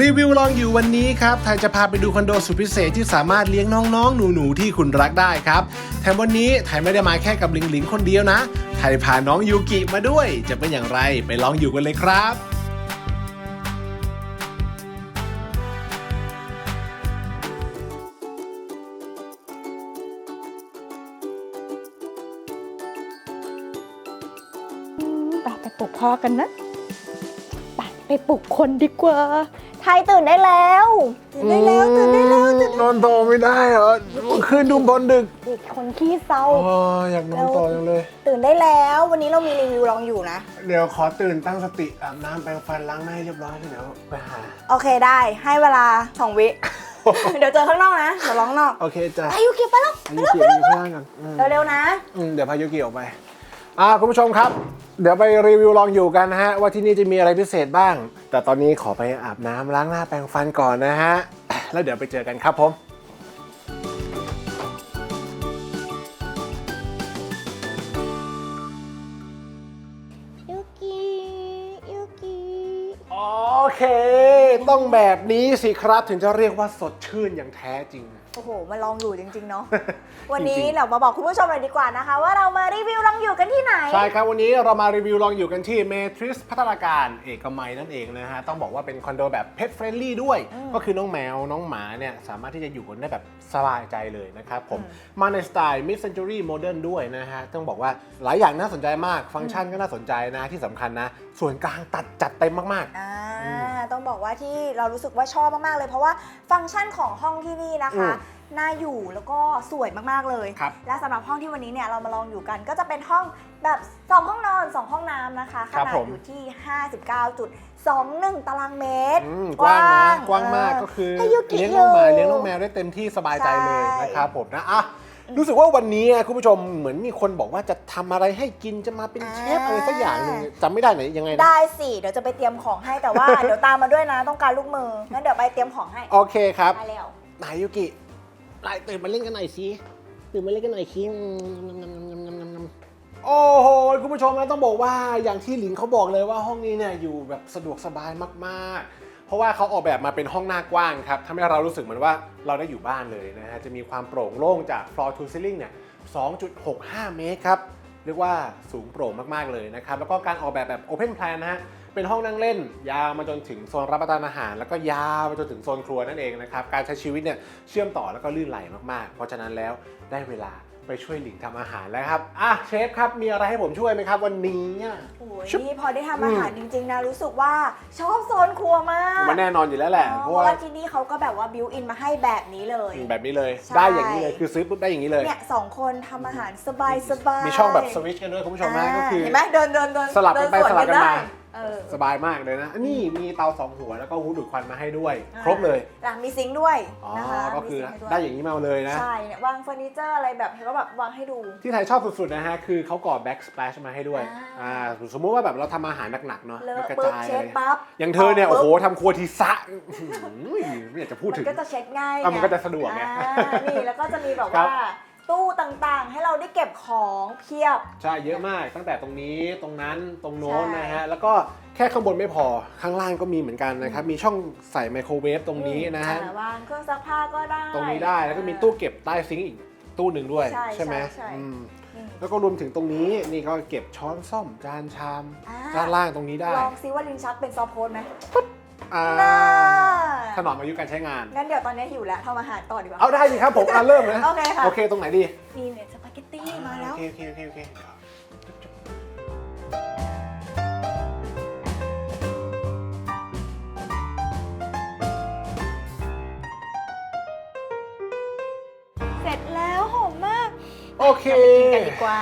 รีวิวลองอยู่วันนี้ครับไทยจะพาไปดูคอนโดสุดพิเศษที่สามารถเลี้ยงน้องๆ หนูๆ ที่คุณรักได้ครับ แถมวันนี้ไทยไม่ได้มาแค่กับหลิงหลิงคนเดียวนะ ไทยพาน้องยูกิมาด้วย จะเป็นอย่างไรไปลองอยู่กันเลยครับไปไปปลุกพ่อกันนะ ไปไปปลุกคนดีกว่า ไทยตื่นได้แล้ว ตื่นได้แล้ว ตื่นได้แล้ว ตื่นนอนต่อไม่ได้เหรอคืนดูบอลดึกเด็กคนขี้เศร้า อ๋ออยากนอนต่อจังเลย ตื่นได้แล้ว วันนี้เรามีรีวิวลองอยู่นะ เดี๋ยวขอตื่นตั้งสติอาบน้ำแปรงฟันล้างหน้าให้เรียบร้อยแล้วเดี๋ยวไปหา โอเคได้ ให้เวลาสองวิ เดี๋ยวเจอข้างนอกนะ เดี๋ยวร้องนอกโอเคจ้ะอายุเก็บไปแล้วพายุเกี่ยวอยู่ข้างล่างก่อนอืมเร็วๆนะ อืมเดี๋ยวพายุเกี่ยวไป อ่าคุณผู้ชมครับ เดี๋ยวไปรีวิวลองอยู่กันนะฮะ ว่าที่นี่จะมีอะไรพิเศษบ้าง แต่ตอนนี้ขอไปอาบน้ำล้างหน้าแปรงฟันก่อนนะฮะ แล้วเดี๋ยวไปเจอกันครับผมยูกิยูกิโอเค ต้องแบบนี้สิครับถึงจะเรียกว่าสดชื่นอย่างแท้จริงโอ้โห มาลองอยู่จริง ๆ เนาะ วันจนี้ริงๆเรามาบอกคุณผู้ชมเลยดีกว่านะคะ ว่าเรามารีวิวลองอยู่กันที่ไหน ใช่ครับ วันนี้เรามารีวิวลองอยู่กันที่เมทริสพัฒนาการเอกมัยนั่นเองนะฮะ ต้องบอกว่าเป็นคอนโดแบบเพ t เฟรนลี่ด้วย ก็คือน้องแมว น้องหมาเนี่ย สามารถที่จะอยู่กันได้แบบสบายใจเลยนะครับผม มาในสไตล์ mid century modern ด้วยนะฮะ ต้องบอกว่าหลายอย่างน่าสนใจมาก ฟังก์ชันก็น่าสนใจนะที่สำคัญนะ ส่วนกลางตัดจัดเต็มมากอ่าต้องบอกว่าที่เรารู้สึกว่าชอบมากๆเลย เพราะว่าฟังก์ชันของห้องที่นี่นะคะอืมน่าอยู่แล้วก็สวยมากๆเลย ครับ และสำหรับห้องที่วันนี้เนี่ยเรามาลองอยู่กัน ก็จะเป็นห้องแบบ 2 ห้องนอน 2 ห้องน้ำนะคะขครับนาดผม อยู่ที่ 59.21 ตารางเมตรๆอืมกว้างนะกว้างมากเออก็คือให้ยูกิเลี้ยงน้องหมาอยู่เลี้ยงน้องแมวได้เต็มที่สบายใจเลยใช่ นะครับผมนะอะรู้สึกว่าวันนี้อะคุณผู้ชมเหมือนมีคนบอกว่าจะทำอะไรให้กินจะมาเป็นเชฟอะไรสักอย่างหนึงจำไม่ได้ไหนยังไงนะ ได้สิ เดี๋ยวจะไปเตรียมของให้แต่ว่า เดี๋ยวตามมาด้วยนะต้องการลูกมืองั้นเดี๋ยวไปเตรียมของให้โอเคครับ ได้แล้ว นายยุกิ นายตื่นมาเล่นกันหน่อยสิตื่นมาเล่นกันหน่อยสิโอ้โหคุณผู้ชมนะต้องบอกว่าอย่างที่หลิงเขาบอกเลยว่าห้องนี้เนี่ยอยู่แบบสะดวกสบายมากๆ เพราะว่าเขาออกแบบมาเป็นห้องหน้ากว้างครับทำให้เรารู้สึกเหมือนว่าเราได้อยู่บ้านเลยนะฮะจะมีความโปร่งโล่งจาก floor to ceiling เนี่ย 2.65 เมตรครับเรียกว่าสูงโปร่งมากๆเลยนะครับ แล้วก็การออกแบบแบบ Open Plan นะฮะ เป็นห้องนั่งเล่น ยาวมาจนถึงโซนรับประทานอาหาร แล้วก็ยาวมาจนถึงโซนครัวนั่นเองนะครับการใช้ชีวิตเนี่ยเชื่อมต่อแล้วก็ลื่นไหลมากๆ เพราะฉะนั้นแล้วได้เวลาไปช่วยหลิงทำอาหารแล้วครับอะเชฟครับมีอะไรให้ผมช่วยไหมครับวันนี้อะ โอ้ยชุบนี่พอได้ทำอาหารจริง ๆ นะ รู้สึกว่าชอบโซนครัวมากมันแน่นอนอยู่แล้วแหละอ๋อเพเพราะราะว่าว่าที่นี่เขาก็แบบว่าบิวอินมาให้แบบนี้เลย แบบนี้เลยใช่ ได้อย่างนี้เลยคือซื้อปุ๊บได้อย่างนี้เลย เนี่ยสองคนทำอาหารสบายสบายมีช่องแบบสวิตช์กันด้วยคุณผู้ชมนะก็คือ เห็นไหมเดินเดินเดินสลับกันไปเดิสลับกันมา ได้ เออสบายมากเลยนะ นี่มีเตาสองหัวแล้วก็หูดูดควันมาให้ด้วยอ่าครบเลยอะมีซิงค์ด้วยอ๋อนะคะก็คือมีซิงค์ให้วยได้อย่างนี้มาเลยนะ ใช่เนี่ยวางเฟอร์นิเจอร์อะไรแบบเห็นก็แบบวางให้ดู ที่ไทยชอบสุดๆนะฮะ คือเขาก่อ backsplash มาให้ด้วยอ่า อ่าสมมุติว่าแบบเราทำอาหารหนักๆเนาะเลมันอะกระปุ๊บจายเช็เลดยปั๊บอย่างเธอเนี่ยกโอ้โหปุ๊บทำครัวทีสะอื้อหือไม่อยากจะพูดถึงมันก็จะเช็ดง่ายอะมันก็จะสะดวกไง อ่านี่แล้วก็จะมีแบบครัว่าบ ตู้ต่างๆ ให้เราได้เก็บของเพียบ ใช่เยอะมากตั้งแต่ตรงนี้ตรงนั้นตรงโน้นใช่ นะฮะแล้วก็แค่ข้างบนไม่พอข้างล่างก็มีเหมือนกันนะครับมีช่องใส่ไมโครเวฟตรงนี้นะฮะ อ่าวางเครื่องซักผ้าก็ได้ ตรงนี้ได้แล้วก็มีตู้เก็บใต้ซิงค์อีกตู้หนึ่งด้วยใช่ไหมใช่ใช่ อืมอืม แล้วก็รวมถึงตรงนี้นี่ก็เก็บช้อนซ่อมจานชามอ่า ด้านล่างตรงนี้ได้ ลองซิว่าลิ้นชักเป็นซอฟต์โพสไหม อ่าน่าถนอมอายุการใช้งาน งั้นเดี๋ยวตอนนี้หิวแล้วทำอาหารต่อดีกว่า เอาได้สิครับผมอะเริ่มเลยนะโอเคค่ะ โอเคตรงไหนดีนี่เนี่ยสปาเกตตี้มาแล้ว โอเคโอเคโอเคโอเคเสร็จแล้วหอมมากโอเคกินกันดีกว่า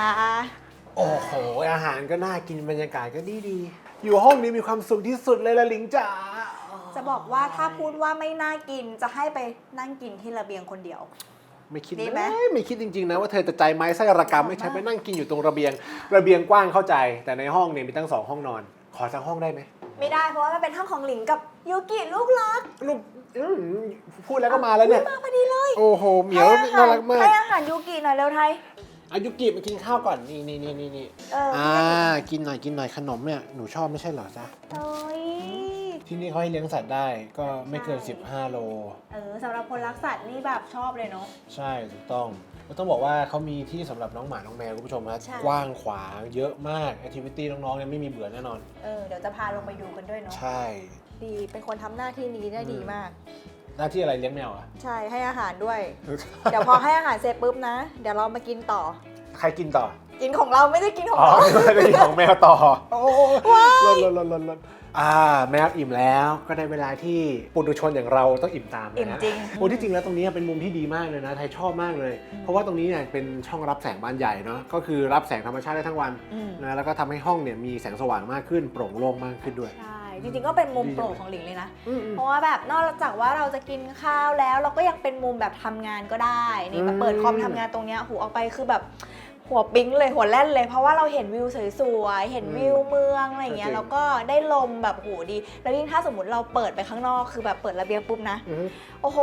โอ้โห อาหารก็น่ากินบรรยากาศก็ดีดีๆอยู่ห้องนี้มีความสุขที่สุดเลยละลิงจ๋า จะบอกว่าถ้าพูดว่าไม่น่ากินจะให้ไปนั่งกินที่ระเบียงคนเดียว ไม่คิดดีเลไหมยไม่คิดจริงๆนะว่าเธอจะใจไม้ไส้ระกรรมไม่ใช่ไปนั่งกินอยู่ตรงระเบียง ระเบียงกว้างเข้าใจ แต่ในห้องเนี่ยมีตั้งสองห้องนอน ขอสักห้องได้ไหมไม่ได้เพราะว่ามันเป็นห้องของหลิงกับยูกิลูกรักลูกอืมพูดแล้วก็มาแล้วเนี่ย มาพอดีเลยโอ้โหเหมียวให้อาหน่ารักมากให้อาหารยูกิหน่อยเร็วไทยอายุกิมากินข้าวก่อนนี่นี่นี่นี่นี่เอออ่ากินหน่อยกินหน่อยขนมเนี่ยหนูชอบไม่ใช่เหรอจ๊ะเอ้ย ที่นี่เขาให้เลี้ยงสัตว์ได้ก็ไม่เกินใช่15 โล เออสำหรับคนรักสัตว์นี่แบบชอบเลยเนาะ ใช่ถูกต้องก็ต้องบอกว่าเขามีที่สำหรับน้องหมา น้องแมวคุณผู้ชมครับใช่ กว้างขวางเยอะมากแอคทิวิตี้น้องๆเนี่ยไม่มีเบื่อแน่นอน เออเดี๋ยวจะพาลงไปดูกันด้วยเนาะ ใช่ ดีเป็นคนทำหน้าที่นี้ได้ดีมาก หน้าที่อะไรเลี้ยงแมวอะใช่ให้อาหารด้วย เดี๋ยวพอให้อาหารเสร็จปุ๊บนะ เดี๋ยวเรามากินต่อ ใครกินต่อกินของเราไม่ได้กินของอ๋อเรา ไม่ได้กินของแมวต่อโอ้ลดลดลดลดลด อ่าแมวอิ่มแล้วก็ได้เวลาที่ปุถุชนอย่างเราต้องอิ่มตามอิ่มนะจริง โอ้ที่จริงแล้วตรงนี้เป็นมุมที่ดีมากเลยนะไทยชอบมากเลย เพราะว่าตรงนี้เนี่ยเป็นช่องรับแสงบานใหญ่เนาะก็คือรับแสงธรรมชาติได้ทั้งวันอืมนะแล้วก็ทำให้ห้องเนี่ยมีแสงสว่างมากขึ้นโปร่งโล่งมากขึ้นด้วย ใช่จริงๆก็เป็นมุมดีโปรดของหลิงเลยนะอืมเพราะว่าแบบนอกจากว่าเราจะกินข้าวแล้ว เราก็ยังเป็นมุมแบบทำงานก็ได้นี่มาอืมเปิดคอมทำงานตรงเนี้ยหูออกไปคือแบบ หัวปิ๊งเลยหัวแล่นเลย เพราะว่าเราเห็นวิวสวยๆ เห็นวิวเมืองอะไรอย่างเงี้จยริงแล้วก็ได้ลมแบบโหดี แล้วยิ่งถ้าสมมติเราเปิดไปข้างนอก คือแบบเปิดระเบียงปุ๊บนะอืมโอ้โห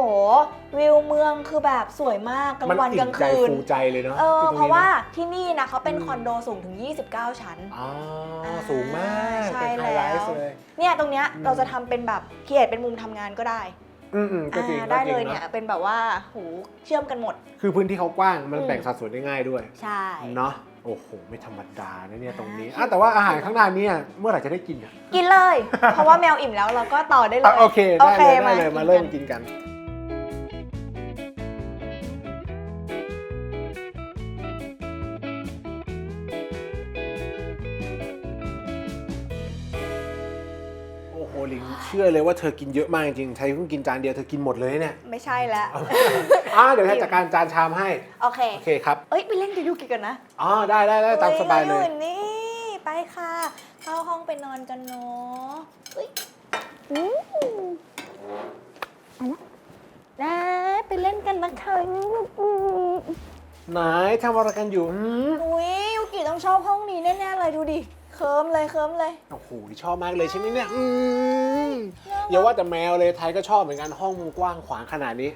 วิวเมืองคือแบบสวยมากกลางมันวันกอิ่ลามงใจคืนฟูใจเลยเนาะเออที่ตงนี้เพราะว่านะที่นี่นะเขาเป็นอืมคอนโดสูงถึง 29 ชั้นอ๋ออ่าสูงมาก ใช่เป็นไฮไลแล้วท์เลยเนี่ยตรงเนี้ยอืมเราจะทำเป็นแบบเขียดเป็นมุมทำงานก็ได้ อืมอืมก็จริงอ่าก็ได้จริเลงยเนี่ยเนาะเป็นแบบว่าหูเชื่อมกันหมด คือพื้นที่เขากว้างมันอืมแบ่งสัดส่วนได้ง่ายด้วย ใช่ เนาะโอ้โห ไม่ธรรมดานะเนี่ยตรงนี้อ่าอะแต่ว่าอาหารข้างหน้าเนี่ยเมื่อไหร่จะได้กินอะกินเลย เพราะว่าแมวอิ่มแล้วเราก็ต่อได้เลอะย โอเคโอได้เคเลยได้เลยมามากินเริ่มกันกิน ชื่อเลยว่าเธอกินเยอะมากจริงๆใช้เพิ่งกินจานเดียวเธอกินหมดเลยเนี่ยไม่ใช่แล้วอ่าเดี๋ยวให้จัดการจานชามให้โอเคโอเคครับเอ้ยไปเล่นกับยูกิกันนะอ๋อได้ได้ได้ตามสบายเลยฮ้รอนี่ไปค่ะ เข้าห้องไปนอนกันเนาะเอ้ยอู้เอาละนะไปเล่นกันนะคะไหนทำอะไรกันอยู่หืมอุ้ยยูกิต้องชอบห้องนี้แน่ๆเลยดูดิ เคิมเลยเคิมเลย โอ้โหชอบมากเลยใช่ไหมเนี่ยอืมอย่าว่าแต่แมวเลยไทยก็ชอบเหมือนกันห้องมันกว้างขวางขนาดนี้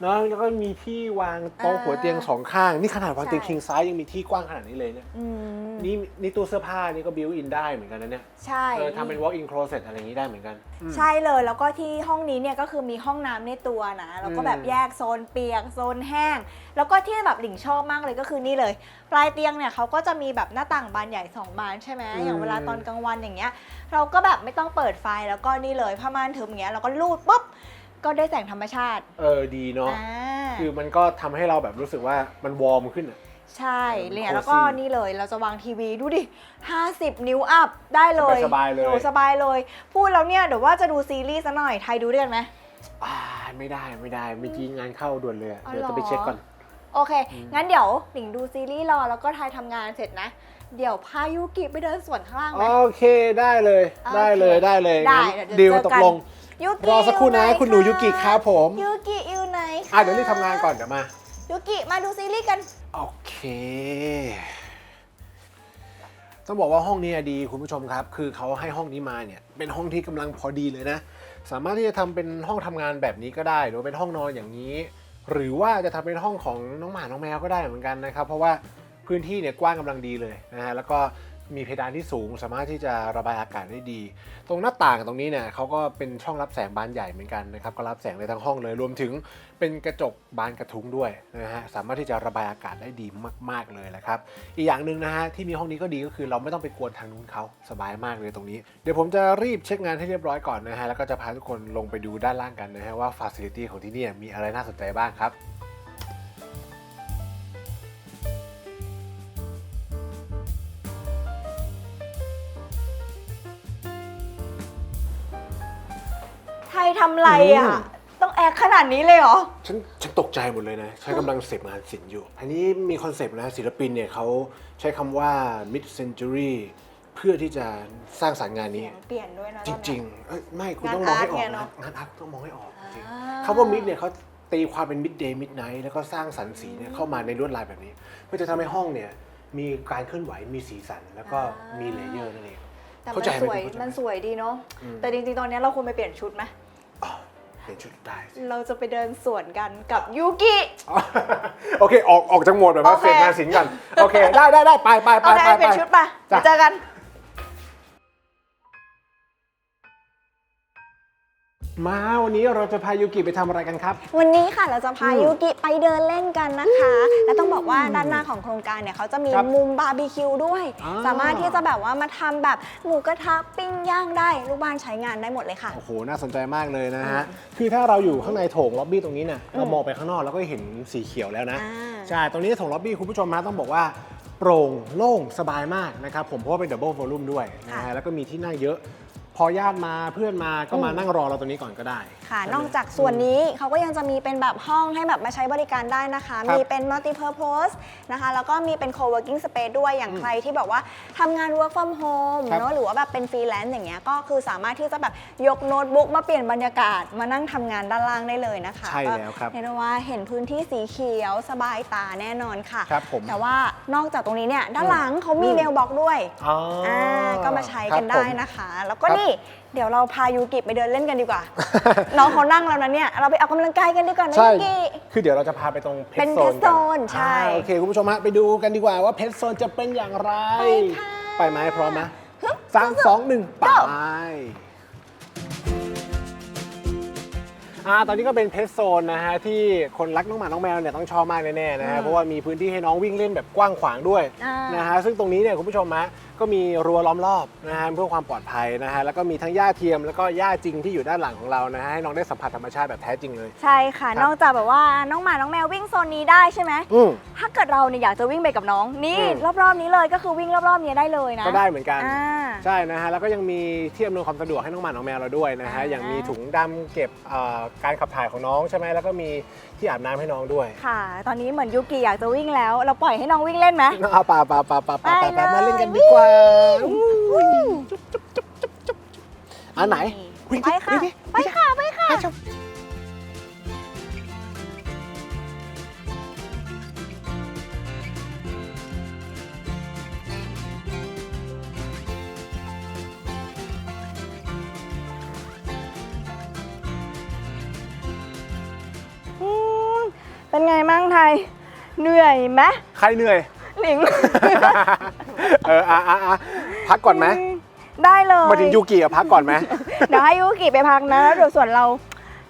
เนาะแล้วก็มีที่วางโต๊ะอ่าหัวเตียงสองข้าง นี่ขนาดวางเตียงใช่คิงไซส์ยังมีที่กว้างขนาดนี้เลยเนี่ยอืมนี่นี่ตู้เสื้อผ้านี่ก็บิวอินได้เหมือนกันนะเนี่ยใช่เออทำเป็น walk in closet อะไรอย่างนี้ได้เหมือนกันอืมใช่เลยแล้วก็ที่ห้องนี้เนี่ยก็คือมีห้องน้ำในตัวนะ แล้วก็แบบอืมแยกโซนเปียกโซนแห้ง แล้วก็ที่แบบหลิงชอบมากเลยก็คือนี่เลย ปลายเตียงเนี่ยเขาก็จะมีแบบหน้าต่างบานใหญ่สองบานใช่ไหมอืมอย่างเวลาตอนกลางวันอย่างเงี้ย เราก็แบบไม่ต้องเปิดไฟแล้วก็นี่เลยผ้าม่านถึงอย่างเงี้ยเราก็ลูดปุ๊บ ก็ได้แสงธรรมชาติเออดีเนาะอ่าคือมันก็ทำให้เราแบบรู้สึกว่ามันวอร์มขึ้นอะ ใช่เออมันเนี่ย cozy แล้วก็นี่เลยเราจะวางทีวีดูดิ 50 นิ้วอัพได้เลยสบายๆเลย โอ้สบายเลย พูดแล้วเนี่ยเดี๋ยวว่าจะดูซีรีส์ซะหน่อยไทยดูด้วยกันไหม อ่าไม่ได้ไม่ได้เมื่อกี้งานเข้าด่วนเลยอะอ๋อเดี๋ยวเหรอจะไปเช็คก่อน โอเค งั้นเดี๋ยวหนิงดูซีรีส์รอแล้วก็ทายทำงานเสร็จนะ เดี๋ยวพายุกิไปเดินสวนข้างล่างไหม โอเคได้เลยโอเคได้เลยได้เลยได้งั้นเดี๋ดียวลเจอตกกันลง ยุกิรอสักครู่นะอยู่ไหคุณหนูยุกิครับผมยุกิอยู่ไหนคะอะเดี๋ยวรีบทำงานก่อนเดี๋ยวมายุกิมาดูซีรีส์กัน โอเค ต้องบอกว่าห้องนี้ดีคุณผู้ชมครับ คือเขาให้ห้องนี้มาเนี่ย เป็นห้องที่กำลังพอดีเลยนะ สามารถที่จะทำเป็นห้องทำงานแบบนี้ก็ได้ หรือว่าเป็นห้องนอนอย่างนี้ หรือว่าจะทำเป็นห้องของน้องหมาน้องแมวก็ได้เหมือนกันนะครับ เพราะว่าพื้นที่เนี่ยกว้างกำลังดีเลยนะฮะ แล้วก็ มีเพดานที่สูง สามารถที่จะระบายอากาศได้ดี ตรงหน้าต่างตรงนี้เนี่ยเขาก็เป็นช่องรับแสงบานใหญ่เหมือนกันนะครับก็รับแสงได้ทั้งห้องเลย รวมถึงเป็นกระจกบานกระทุ้งด้วยนะฮะสามารถที่จะระบายอากาศได้ดีมาก ๆเลยแหละครับอีกอย่างหนึ่งนะฮะที่มีห้องนี้ก็ดีก็คือเราไม่ต้องไปกวนทางนู้นเขาสบายมากเลยตรงนี้ เดี๋ยวผมจะรีบเช็คงานให้เรียบร้อยก่อนนะฮะแล้วก็จะพาทุกคนลงไปดูด้านล่างกันนะฮะว่าฟ a ซิลิตี้ของที่นี่มีอะไรน่าสนใจบ้างครับ ทยทำไรอะอืมต้องแอคขนาดนี้เลยเหรอ ฉันฉันตกใจหมดเลยนะใช้กำลังเสพงานศิลป์อยู่ อันนี้มีคอนเซปต์นะศิลปินเนี่ยเขาใช้คำว่า mid century เพื่อที่จะสร้างสรรค์งานนี้ เปลี่ยนด้วยนะจตอนเนี้ยริงๆเอ้ยไม่คุณงานต้องมองให้ออกอาร์ตไงเนนะอะงานอาร์ตต้องมองให้ออกจริงอ่าๆคำว่ามิดเนี่ยเขาตีความเป็นมิดเดย์มิดไนท์แล้วก็สร้างสรรค์สีเนี่ยเข้ามาในลวดลายแบบนี้เพื่อจะทำให้ห้องเนี่ยมีการเคลื่อนไหวมีสีสันแล้วก็มีเลเยอร์นั่นเอง แต่เข้ามันใจไหมสวยเข้าใจไหมมันสวยดีเนาะอืมแต่จริงๆ ตอนนี้เราควรไปเปลี่ยนชุดไหมอ๋อ เปลี่ยนชุดได้สิเราจะไปเดินสวนกันกับยูกิอ๋อโอเค ออกออกจากโหมดแบบว่าโอเค เสพงานศิลป์กัน โอเค ได้ได้ได้ไปไปไปเอาไหนไปไปเปลี่ยนชุดไปจ้ะเดี๋ยวเจอกัน มาวันนี้เราจะพายูกิไปทำอะไรกันครับ วันนี้ค่ะเราจะพาอืมยูกิไปเดินเล่นกันนะคะ และต้องบอกว่าด้านหน้าของโครงการเนี่ยเขาจะมีครับมุมบาร์บีคิวด้วย อ่า สามารถที่จะแบบว่ามาทำแบบหมูกระทะปิ้งย่างได้ลูกบ้านใช้งานได้หมดเลยค่ะ โอ้โห น่าสนใจมากเลยนะฮะ คือถ้าเราอยู่ข้างในโถงล็อบบี้ตรงนี้เนี่ยเรามองไปข้างนอกเราก็เห็นสีเขียวแล้วนะ อ่า ใช่ ตรงนี้โถงล็อบบี้คุณผู้ชมนะต้องบอกว่าโปร่งโล่งสบายมากนะครับผมเพราะว่าเป็นดับเบิลวอลลุ่มด้วยนะฮะ แล้วก็มีที่นั่งเยอะ พอญาติมาเพื่อนมาก็มานั่งรอเราตรงนี้ก่อนก็ได้ค่ะใช่ไหมนอกจากส่วนนี้เขาก็ยังจะมีเป็นแบบห้องให้แบบมาใช้บริการได้นะคะครับมีเป็น multi purpose นะคะ แล้วก็มีเป็น co-working space ด้วยอย่างใครที่แบบว่าทำงาน work from home ครับ เนอะหรือว่าแบบเป็นฟรีแลนซ์อย่างเงี้ยก็คือสามารถที่จะแบบยกโน้ตบุ๊กมาเปลี่ยนบรรยากาศมานั่งทำงานด้านล่างได้เลยนะคะใช่แล้วครับก็เรียกได้ว่าเห็นพื้นที่สีเขียวสบายตาแน่นอนค่ะ ครับผม แต่ว่านอกจากตรงนี้เนี่ยด้านหลังเขามีอืมเมลบ็อกด้วย อ๋อออ่าก็มาใช้กันครับได้ผม นะคะ แล้วก็ครับ นี่ เดี๋ยวเราพายูกิไปเดินเล่นกันดีกว่า น้องเขานั่งแล้วนะเนี่ย เราไปออกกำลังกายกันดีกว่านะใช่ ยูกิ คือเดี๋ยวเราจะพาไปตรงเพเป็ชนรโซน pet zone ใช่โอเค คุณผู้ชมฮะไปดูกันดีกว่าว่าเพชรโซนจะเป็นอย่างไร ไปค่ะไปไหมพร้อมไหมสามสองหนึ่งไป Go อ่าตอนนี้ก็เป็นเพชรโซนนะฮะที่คนรักน้องหมาน้องแมวเนี่ยต้องชอบมากแน่ๆนะฮะเพราะว่ามีพื้นที่ให้น้องวิ่งเล่นแบบกว้างขวางด้วยอ่าน นะฮะซึ่งตรงนี้เนี่ยคุณผู้ชมฮะก็มีรั้วล้อมรอบนะฮะเพื่อความปลอดภัยนะฮะแล้วก็มีทั้งหญ้าเทียมแล้วก็หญ้าจริงที่อยู่ด้านหลังของเรานะฮะให้น้องได้สัมผัสธรรมชาติแบบแท้จริงเลย ใช่ค่ะ ครับนอกจากแบบว่าน้องหมา น้องแมววิ่งโซนนี้ได้ใช่ไหม อืม ถ้าเกิดเราเนี่ยอยากจะวิ่งไปกับน้อง นี่ อืม รอบๆนี้เลยก็คือวิ่งรอบๆนี้ได้เลยนะก็ได้เหมือนกัน อ่า ใช่นะฮะแล้วก็ยังมีที่อำนวยความสะดวกให้น้องหมาน้องแมวเราด้วยนะฮะอ่า อย่างมีถุงดำเก็บเอ่อการขับถ่ายของน้องใช่ไหมแล้วก็มีที่อาบน้ำให้น้องด้วยค่ะ ตอนนี้เหมือนยูกิอยากจะวิ่งแล้ว เราปล่อยให้น้องวิ่งเล่นไหม เอาป่าป่าป่าป่าป่าไปป่าเลย มาเล่นกันดีกว่าอุ้ยจุ๊บจุ๊บจุ๊บจุ๊บจุ๊บอันไหนวิ่งไปดิค่ะวิ่งดิไปค่ะไปค่ะไปชมอืมเป็นไงมั่งไทย เหนื่อยไหมใครเหนื่อย หลิง เอออะอะอะพักก่อนไหมได้เลยมาถึงยูกิอะพักก่อนไหมเดี๋ยวให้ยูกิไปพักนะแล้วเดี๋ยวส่วนเรา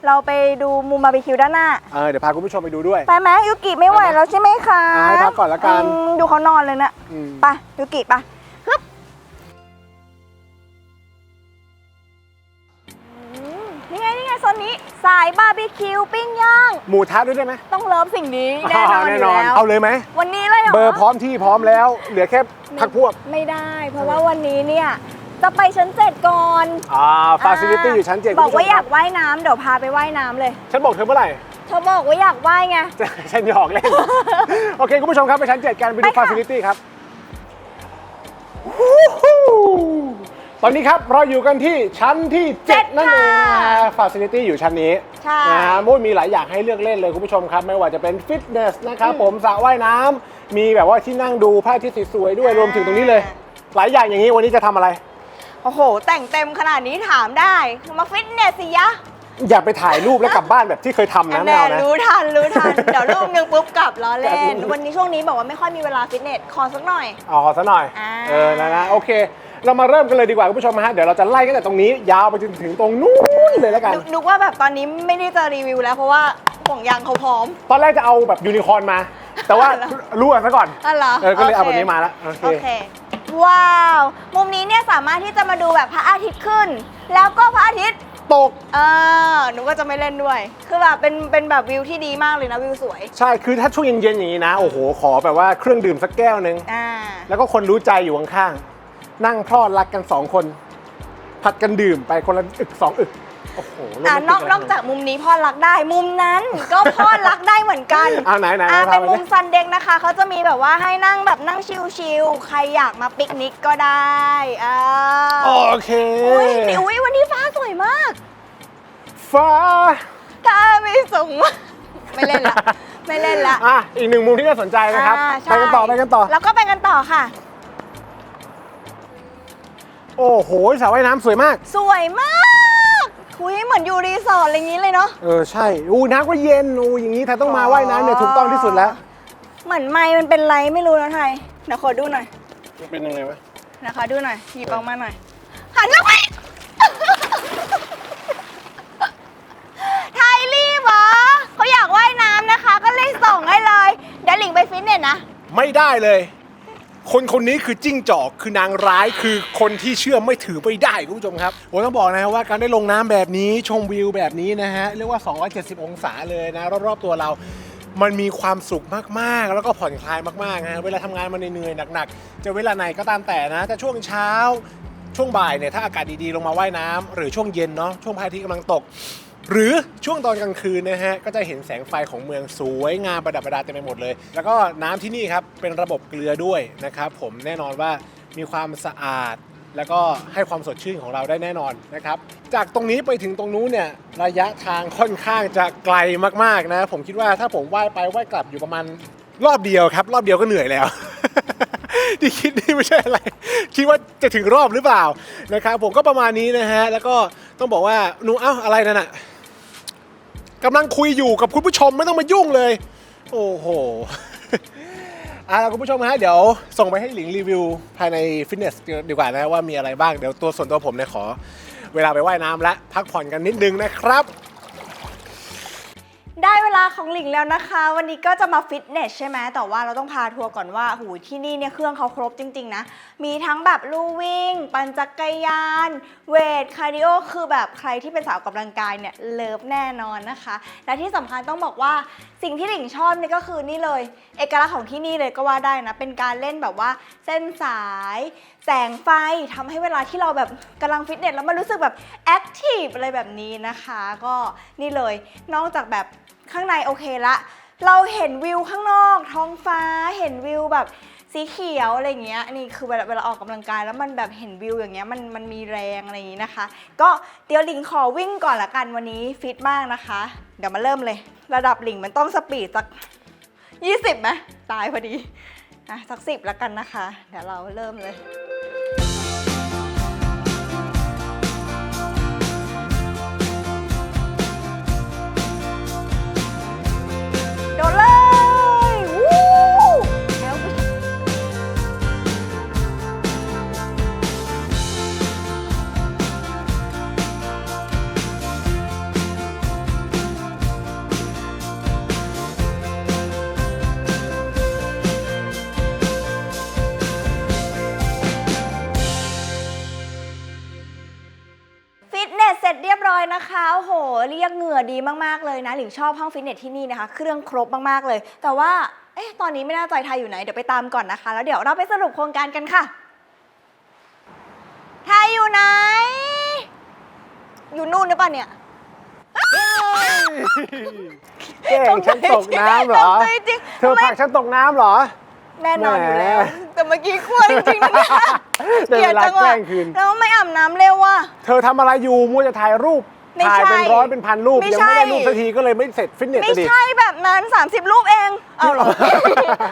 เราไปดูมุมบาร์บีคิวด้านหน้าเออเดี๋ยวพาคุณผู้ชมไปดูด้วย ไปไหมยูกิไม่ไหวแล้วใช่ไหมคะอะให้พักก่อนละกัน อืมดูเขานอนเลยนะอืม ไปยูกิไป สายบาร์บีคิวปิ้งย่าง หมูทะด้วยได้ไหมต้องเลิฟสิ่งนี้แน่นอนแน่อนยู่อนแล้วเอาเลยไหม วันนี้เลยเหรอเบอร์พร้อมที่พร้อมแล้ว เหลือแค่พักพวก ไม่ได้ เพราะว่าวันนี้เนี่ยจะไปชั้นเจ็ดก่อนอ่าฟาซิลิตี้อยู่ชั้นเจ็ดบอกว่าคุณผู้ชมอยากว่ายน้ำเดี๋ยวพาไปว่ายน้ำเลย ฉันบอกเธอเมื่อไหร่เธอบอกว่าอยากว่ายไง ฉันหยอกเล่น โอเค คุณผู้ชมครับไปชั้นเจ็ดกันไปดูไปค่ะฟาซิลิตี้ครับ ตอนนี้ครับเราอยู่กันที่ชั้นที่ 7 นั่นเองนะฟาซิลิตี้อยู่ชั้นนี้ใช่นะฮะมุ้ยมีหลายอย่างให้เลือกเล่นเลยคุณผู้ชมครับ ไม่ว่าจะเป็นฟิตเนสนะครับผมสระว่ายน้ำมีแบบว่าที่นั่งดูพระอาทิตย์สวยๆด้วยรวมถึงตรงนี้เลยหลายอย่างอย่างนี้วันนี้จะทำอะไร โอ้โห แต่งเต็มขนาดนี้ถามได้มาฟิตเนสสิยะอย่าไปถ่ายรูปแล้วกลับบ้านแบบที่เคยทำนะไม่แน่เอานะ รู้ทันรู้ทัน เดี๋ยวรูปหนึงปุ๊บกลับล้อเล่นครับวันนี้ช่วงนี้บอกว่าไม่ค่อยมีเวลาฟิตเนสขอสักหน่อย อ๋อซะหน่อย อ่า เออ นะนะ โอเค เรามาเริ่มกันเลยดีกว่าคุณผู้ชมฮะเดี๋ยวเราจะไล่กันแต่ตรงนี้ ยาวไปจนถึงตรงนู้นเลยแล้วกัน นึกนึกว่าแบบตอนนี้ไม่ได้จะรีวิวแล้วเพราะว่าห่วงยางเขาพร้อม ตอนแรกจะเอาแบบยูนิคอร์นมา แต่ว่าเหรอรู้กันซะก่อนอ๋อเหรอเออก็เลยเอาโคแบบนี้มาแล้วโอเคโอเคว้าว มุมนี้เนี่ยสามารถที่จะมาดูแบบพระอาทิตย์ขึ้น แล้วก็พระอาทิตย์ตกเออหนูก็จะไม่เล่นด้วย คือแบบเป็นเป็นแบบวิวที่ดีมากเลยนะวิวสวย ใช่ คือถ้าช่วงเย็นๆอย่างนี้นะ โอ้โห ขอแบบว่าเครื่องดื่มสักแก้วหนึงอ่าแล้วก็คนรู้ใจอยู่ข้างๆ นั่งพลอดรักกันสองคน ผัดกันดื่มไปคนละอึกสองอึกโอ้โหโรอ่าแมตินอกเลยนอกจากมุมนี้พ่อรักได้ มุมนั้นก็พ่อรักได้เหมือนกันเอาไหนไหนอ่าไหนเป็นพาไปมุดิมซันเด็กนะคะเขาจะมีแบบว่าให้นั่งแบบนั่งชิลๆใครอยากมาปิกนิกก็ได้อ่าโอเคอุ้ยอุ้ยวันนี้ฟ้าสวยมากฟ้าถ้าไม่ส่งมาไม่เล่นละไม่เล่นละ อะอีกหนึ่งมุมที่น่าสนใจนะครับอ่าใช่ไปกันต่อไปกันต่อ แล้วก็ไปกันต่อค่ะ โอ้โหสระว่ายน้ำสวยมาก สวยมากถุยเหมือนอยู่รีสอร์ทอะไรอย่างนี้เลยเนาะ เออใช่อู้น้ำก็เย็นอู้อย่างนี้ไทยต้องมาว่ายน้ำเนี่ยถูกต้องที่สุดแล้ว เหมือนไม้มันเป็นไรไม่รู้นะไทยเดี๋ขอดูหน่อยเป็นยังไงวะนะคะดูหน่อยหยิบออกมาหน่อย หันหน้าไป ไทยรีบเหเขาอยากว่ายน้ำนะคะ ก็เลยส่งให้เลย เดี๋ยวหลิงไปฟิตเนสนะ ไม่ได้เลย คนคนนี้คือจิ้งจอกคือนางร้ายคือคนที่เชื่อไม่ถือไม่ได้คุณผู้ชมครับผมต้องบอกนะครับว่าการได้ลงน้ำแบบนี้ชมวิวแบบนี้นะฮะเรียกว่า 270 องศาเลยนะ รอบๆตัวเรา มันมีความสุขมากๆ แล้วก็ผ่อนคลายมากๆนะฮะเวลาทำงานมันเหนื่อยๆหนักๆ จะเวลาไหนก็ตามแต่นะแต่ช่วงเช้าช่วงบ่ายเนี่ยถ้าอากาศดีๆลงมาว่ายน้ำหรือช่วงเย็นเนาะช่วงพระอาทิตย์กำลังตก หรือช่วงตอนกลางคืนนะฮะก็จะเห็นแสงไฟของเมืองสวยงามประดับประดาเต็มไปหมดเลย แล้วก็น้ำที่นี่ครับเป็นระบบเกลือด้วยนะครับผมแน่นอนว่ามีความสะอาด แล้วก็ให้ความสดชื่นของเราได้แน่นอนนะครับจากตรงนี้ไปถึงตรงนู้นเนี่ยระยะทางค่อนข้างจะไกลมากๆนะ ผมคิดว่าถ้าผมว่ายไปว่ายกลับอยู่ประมาณรอบเดียวครับ รอบเดียวก็เหนื่อยแล้วที่คิดนี่ไม่ใช่อะไร คิดว่าจะถึงรอบหรือเปล่านะครับผมก็ประมาณนี้นะฮะ แล้วก็ต้องบอกว่าหนูเอ้าอะไรนั่นน่ะ กำลังคุยอยู่กับคุณผู้ชมไม่ต้องมายุ่งเลย โอ้โหอะคุณผู้ชมฮะเดี๋ยวส่งไปให้หลิงรีวิวภายในฟิตเนสดีกว่านะว่ามีอะไรบ้างเดี๋ยวตัวส่วนตัวผมเนี่ยขอ เวลาไปว่ายน้ำและพักผ่อนกันนิดนึงนะครับ ได้เวลาของหลิงแล้วนะคะ วันนี้ก็จะมาฟิตเนสใช่ไหมแต่ว่าเราต้องพาทัวร์ก่อนว่าหูที่นี่เนี่ยเครื่องเขาครบจริง ๆ นะ มีทั้งแบบลู่วิ่ง ปั่นจักรยาน เวท คาร์ดิโอ คือแบบใครที่เป็นสาวกำลังกายเนี่ยเลิฟแน่นอนนะคะ และที่สำคัญต้องบอกว่าสิ่งที่หลิงชอบนี่ก็คือนี่เลย เอกลักษณ์ของที่นี่เลยก็ว่าได้นะ เป็นการเล่นแบบว่าเส้นสาย แสงไฟทำให้เวลาที่เราแบบกำลังฟิตเนสแล้วมันรู้สึกแบบแอคทีฟอะไรแบบนี้นะคะ ก็นี่เลยนอกจากแบบข้างในโอเคละ เราเห็นวิวข้างนอก ท้องฟ้าเห็นวิวแบบสีเขียวอะไรเงี้ยนี่คือเวลาเวลาออกกำลังกายแล้วมันแบบเห็นวิวอย่างเงี้ยมันมันมีแรงอะไรอย่างงี้นะคะ ก็เดี๋ยวหลิงขอวิ่งก่อนละกันวันนี้ฟิตมากนะคะ เดี๋ยวมาเริ่มเลย ระดับหลิงมันต้องสปีดสัก 20ไหมตายพอดีอะสักสิบล้วกันนะคะ เดี๋ยวเราเริ่มเลย เลยนะหลิงชอบห้องฟิตเนสที่นี่นะคะ เครื่องครบมากๆเลย แต่ว่าเอ๊ะตอนนี้ไม่แน่ใจไทยอยู่ไหน เดี๋ยวไปตามก่อนนะคะ แล้วเดี๋ยวเราไปสรุปโครงการกันค่ะ ไทยอยู่ไหน อยู่นู่นหรือเปล่าเนี่ยเก่งฉันตกน้ำเหรอ ตกใจจริงเธอผลักฉันตกน้ำเหรอ แน่นอนอยู่แล้วแหมแต่เมื่อกี้กลัวจริงๆนะเนี่ยได้เวลาจังหวะแกล้งคืนแล้วไม่อาบน้ำเร็วว่ะ เธอทำอะไรอยู่มัวจะถ่ายรูป ไม่ถ่ายเป็นใช่ร้อยเป็นพันรูป ไม่ยังใช่ไม่ได้รูปสักทีก็เลยไม่เสร็จฟิตเนสไม่อะดิ ใช่แบบนั้น 30 รูปเอง เอาเหรอ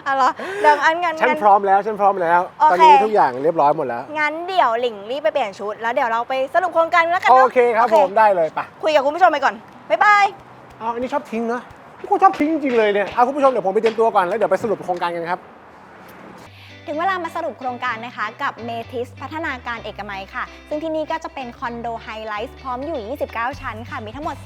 เอาเหรอเดี๋ยวอันงั้นฉันงั้น พร้อมแล้วฉันพร้อมแล้ว โอเค ตอนนี้ทุกอย่างเรียบร้อยหมดแล้ว งั้นเดี๋ยวหลิงรีบไปเปลี่ยนชุด แล้วเดี๋ยวเราไปสรุปโครงการกันแล้วกันโอเนาะเคครับผมได้เลยไปะคุยกับคุณผู้ชมไปก่อน บ๊ายบาย เอาอันนี้ชอบทิ้งเนอะพี่กูชอบทิ้งจริงๆเลยเนี่ยเอาคุณผู้ชมเดี๋ยวผมไปเตรียมตัวก่อนแล้วเดี๋ยวไปสรุปโครงการกันครับ ถึงเวลามาสรุปโครงการนะคะกับเมทิสพัฒนาการเอกมัยค่ะ ซึ่งที่นี่ก็จะเป็นคอนโดไฮไลท์พร้อมอยู่ 29 ชั้นค่ะ มีทั้งหมด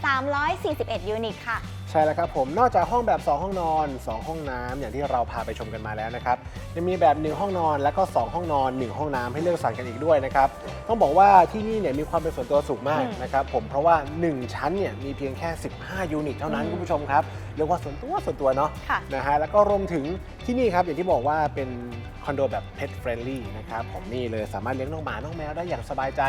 341 ยูนิตค่ะ ใช่แล้วครับผม นอกจากห้องแบบ 2 ห้องนอน 2 ห้องน้ำอย่างที่เราพาไปชมกันมาแล้วนะครับยังมีแบบ 1 ห้องนอนแล้วก็ 2 ห้องนอน 1 ห้องน้ำให้เลือกสรรกันอีกด้วยนะครับต้องบอกว่าที่นี่เนี่ยมีความเป็นส่วนตัวสูงมากอืมนะครับผมเพราะว่า 1 ชั้นเนี่ยมีเพียงแค่ 15 ยูนิต เท่านั้นอืมคุณผู้ชมครับ เรียกว่าส่วนตัวส่วนตัวเนาะค่ะ นะฮะแล้วก็รวมถึงที่นี่ครับอย่างที่บอกว่าเป็นคอนโดแบบ pet friendly นะครับผมนี่เลยสามารถเลี้ยงน้องหมา น้องแมวได้อย่างสบายใจ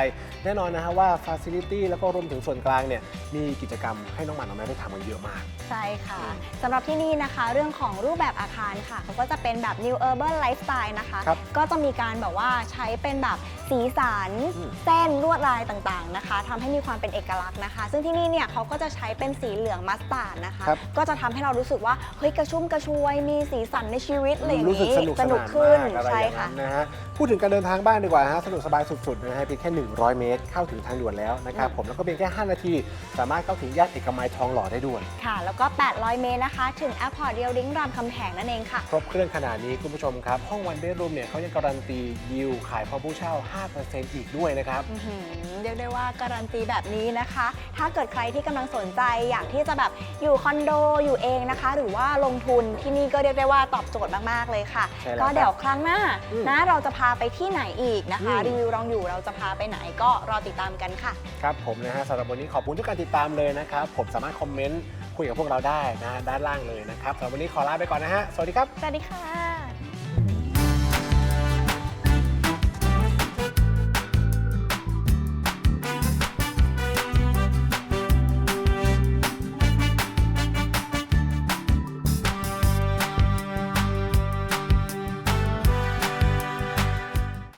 แน่นอนนะฮะว่า facility แล้วก็รวมถึงส่วนกลางเนี่ยมีกิจกรรมให้น้องหมา น้องแมวได้ทำกันเยอะมาก ใช่ค่ะสำหรับที่นี่นะคะ เรื่องของรูปแบบอาคารค่ะเขาก็จะเป็นแบบ New Urban Lifestyle นะคะ ครับก็จะมีการแบบว่าใช้เป็นแบบสีสันอืม เส้นลวดลายต่างๆนะคะทำให้มีความเป็นเอกลักษณ์นะคะ ซึ่งที่นี่เนี่ยเขาก็จะใช้เป็นสีเหลืองมัสตาร์ดนะคะ ครับ ก็จะทำให้เรารู้สึกว่าเฮ้ยกระชุ่มกระชวยมีสีสันในชีวิตอะไรอย่างรู้สึกนี้สนุกสนานขึ้นมอะไรใช่อย่างค่ะ นั้นนะฮะพูดถึงการเดินทางบ้างดีกว่าฮะสะดวกสบายสุดๆนะฮะเพียงแค่ 100 เมตร เข้าถึงทางด่วนแล้วนะครับผมแล้วก็เพียงแค่ 5 นาที สามารถเข้าถึงย่านเอกมัยทองหล่อได้ด้วย ค่ะ แล้วก็ 800 เมตรนะคะ ถึงแอร์พอร์ตเดียวดิ้งรามคำแหงนั่นเองค่ะ ครบเครื่องขนาดนี้คุณผู้ชมครับ ห้องวันเบดรูมเนี่ยเขายังการันตียิวขายพร้อมผู้เช่า 5%อีกด้วยนะครับ อื้อหือเรียกได้ว่าการันตีแบบนี้นะคะ ถ้าเกิดใครที่กำลังสนใจอยากที่จะแบบอยู่คอนโดอยู่เองนะคะ หรือว่าลงทุนที่นี่ก็เรียกได้ว่าตอบโจทย์มากๆเลยค่ะ ใช่แล้วก็เดี๋ยวครั้งหน้าอืมนะเราจะพาไปที่ไหนอีกนะคะ อืม รีวิวลองอยู่เราจะพาไปไหนก็รอติดตามกันค่ะ ครับผมนะฮะสำหรับวันนี้ขอบคุณทุกการติดตามเลยนะครับ ผมสามารถคอมเมนต์คุยกับพวกเราได้นะฮะด้านล่างเลยนะครับสำหรับวันนี้ขอลาไปก่อนนะฮะสวัสดีครับ สวัสดีค่ะ